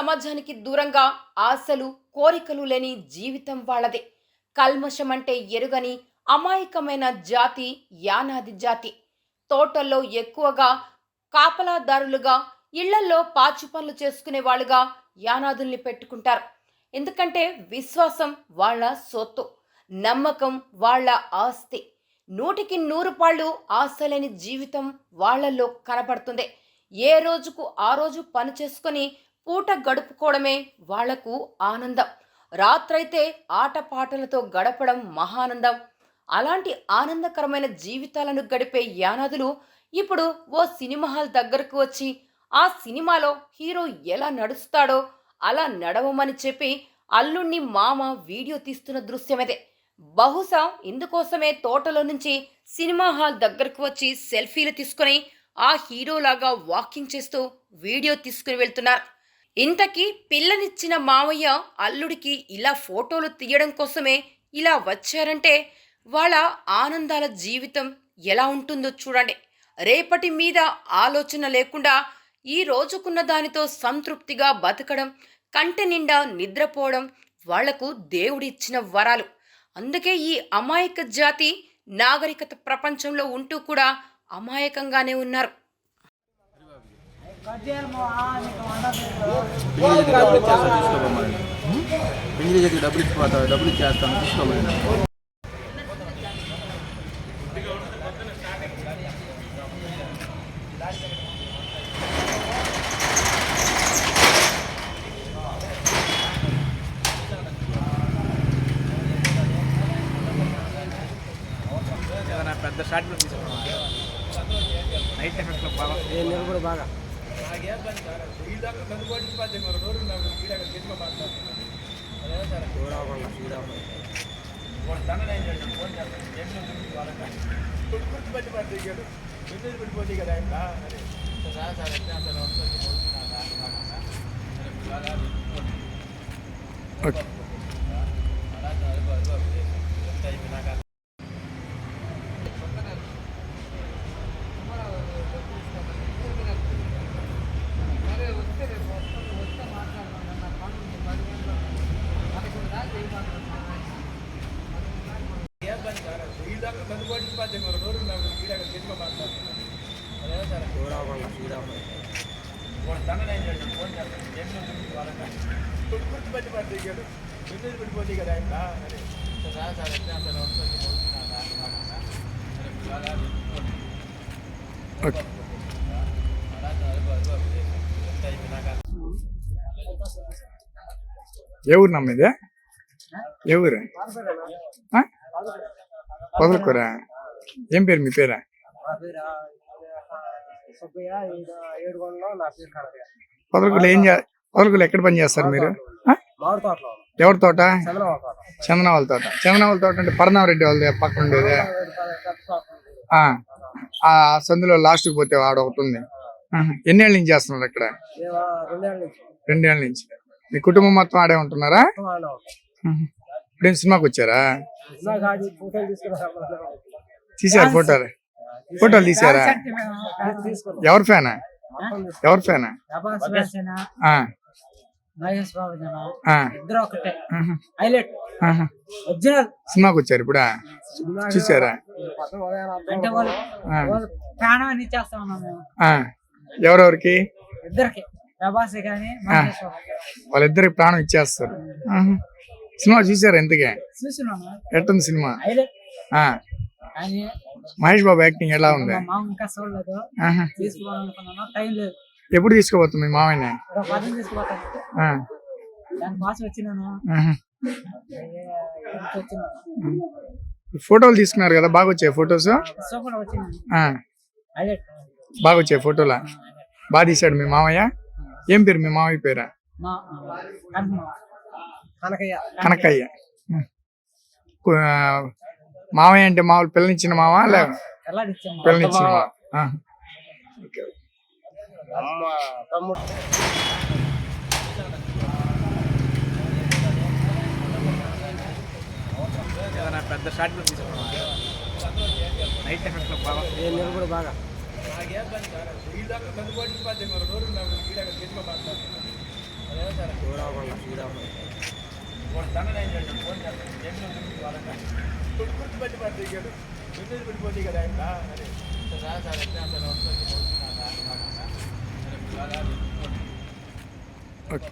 సమాజానికి దూరంగా ఆశలు కోరికలు లేని జీవితం వాళ్ళదే. కల్మషం అంటే ఎరుగని అమాయకమైన జాతి యానాది జాతి. తోటల్లో ఎక్కువగా కాపలాదారులుగా ఇళ్ళల్లో పాచి పనులు చేసుకునే వాళ్ళుగా యానాదుల్ని పెట్టుకుంటారు. ఎందుకంటే విశ్వాసం వాళ్ళ సొత్తు నమ్మకం వాళ్ళ ఆస్తి. నూటికి నూరు పాళ్ళు ఆశలేని జీవితం వాళ్ళల్లో కనబడుతుంది. ఏ రోజుకు ఆ రోజు పని చేసుకొని పూట గడుపుకోవడమే వాళ్ళకు ఆనందం. రాత్రైతే ఆటపాటలతో గడపడం మహానందం. అలాంటి ఆనందకరమైన జీవితాలను గడిపే యానాదులు ఇప్పుడు ఓ సినిమా హాల్ దగ్గరకు వచ్చి ఆ సినిమాలో హీరో ఎలా నడుస్తాడో అలా నడవమని చెప్పి అల్లుణ్ణి మామ వీడియో తీస్తున్న దృశ్యమదే. బహుశా ఇందుకోసమే తోటలో నుంచి సినిమా హాల్ దగ్గరకు వచ్చి సెల్ఫీలు తీసుకొని ఆ హీరోలాగా వాకింగ్ చేస్తూ వీడియో తీసుకుని వెళ్తున్నారు. ఇంతకీ పిల్లనిచ్చిన మావయ్య అల్లుడికి ఇలా ఫోటోలు తీయడం కోసమే ఇలా వచ్చారంటే వాళ్ళ ఆనందాల జీవితం ఎలా ఉంటుందో చూడండి. రేపటి మీద ఆలోచన లేకుండా ఈ రోజుకున్న దానితో సంతృప్తిగా బతకడం కంటి నిండా నిద్రపోవడం వాళ్ళకు దేవుడిచ్చిన వరాలు. అందుకే ఈ అమాయక జాతి నాగరికత ప్రపంచంలో ఉంటూ కూడా అమాయకంగానే ఉన్నారు. పిండి డబ్బులు ఇచ్చేస్తాను తీసుకోమని డబ్బులు ఇచ్చిపోతావు డబ్బులు ఇచ్చేస్తాను తీసుకోమని పెద్ద షార్ట్ ఫిల్మ్ నైట్ ఎఫెక్ట్లో బాగా నేను కూడా బాగా. ಹಾಗೆ ಬಂದು ಸರ್ ಈಡಾಗ ನನ್ನ ಕೋಟಿ ಸ್ಪರ್ಧೆ ಬರೋರು ನಾವು ಈಡಾಗ ಗೆದ್ಮ ಮಾತಾಡ್ತೀವಿ ಅದೇ ಸರ್ ದೂರವಾಗಲ್ಲ ದೂರವಾಗಲ್ಲ ಒಂದು ತನ್ನ ಏನು ಹೇಳಿ ಫೋನ್ ಮಾಡ್ತೀನಿ ಎಂಟು ದುಡ್ಡು ಬರೋಣ ದುಡ್ಡು ಕೊಟ್ಟು ಬಡ್ಡಿ ಮಾಡ್ತೀವಿ ಈಗ ಬಿಸಿನೆಸ್ ಬಿಡ್ಬೋದು ಈಗ ಆಯ್ತಾ ಸರಿ ಸರ್ ಸರ್ ಎಂತ ಸರ್ ಒಂದು ಸರ್ತಿ ಓಕೆ ఏ ఊరు నమ్మ ఇది ఏ ఊరు ఆ? పొదలకూర ఏం పేరు మీ పేరా? పొదలకూరులో ఏం చే పొదలకూరులో ఎక్కడ పని చేస్తారు మీరు? ఎవరి తోట? చందనవాళ్ళ తోట. చందనవాళ్ళ తోట. అంటే పరనామరెడ్డి వాళ్ళది పక్కన ఉండేది. ఆ ఆ సందులో లాస్ట్కి పోతే ఆడ ఒకటి ఉంది. ఎన్నేళ్ళ నుంచి చేస్తున్నారు అక్కడ? రెండేళ్ళ నుంచి. మీ కుటుంబం మొత్తం ఆడే ఉంటున్నారా. ఇప్పుడేం సినిమాకి వచ్చారా? తీసారు ఫోటోలు? ఫోటోలు తీసారా? ఎవరి ఫ్యానా. ఎవరి ఫ్యానా? ప్రభాస్ వ్యాసన ఆ, మహేష్ బాబు జన ఆ, ఇద్దరు ఒకటే. ఆహా, హైలైట్. ఆహా. ఒరిజినల్ సినిమాకి వచ్చారు ఇప్పుడా? చూసారా. ఎవరెవరికి? వాళ్ళిద్దరికి ప్రాణం ఇచ్చేస్తారు. సినిమా చూసారా ఎంతకే ఎట్టుంది సినిమా? మహేష్ బాబు యాక్టింగ్ ఎలా ఉంది? ఎప్పుడు తీసుకోబోతుంది మీ మామయ్య ఫోటోలు తీసుకున్నారు కదా బాగా వచ్చాయి ఫొటోస్? బాగా వచ్చాయి ఫోటోలా? బాగా తీశాడు మీ మామయ్య? ఏం పేరు మీ మామయ్య పేరా? కనకయ్య. మామయ్య అంటే మామూలు పిల్లనిచ్చిన మామ లే ఎలా ఇచ్చాము పిల్లనిచ్చిన మామ. పెద్ద షార్ట్ నైట్ ఎఫెక్ట్లో బాగా. నేను కూడా బాగా. గుర్తుపెట్టి పడి గుర్తుపెట్టి పడిపోయి కదా ఆయన అరే రా సార్ ఎట్లా సార్ ఓకే.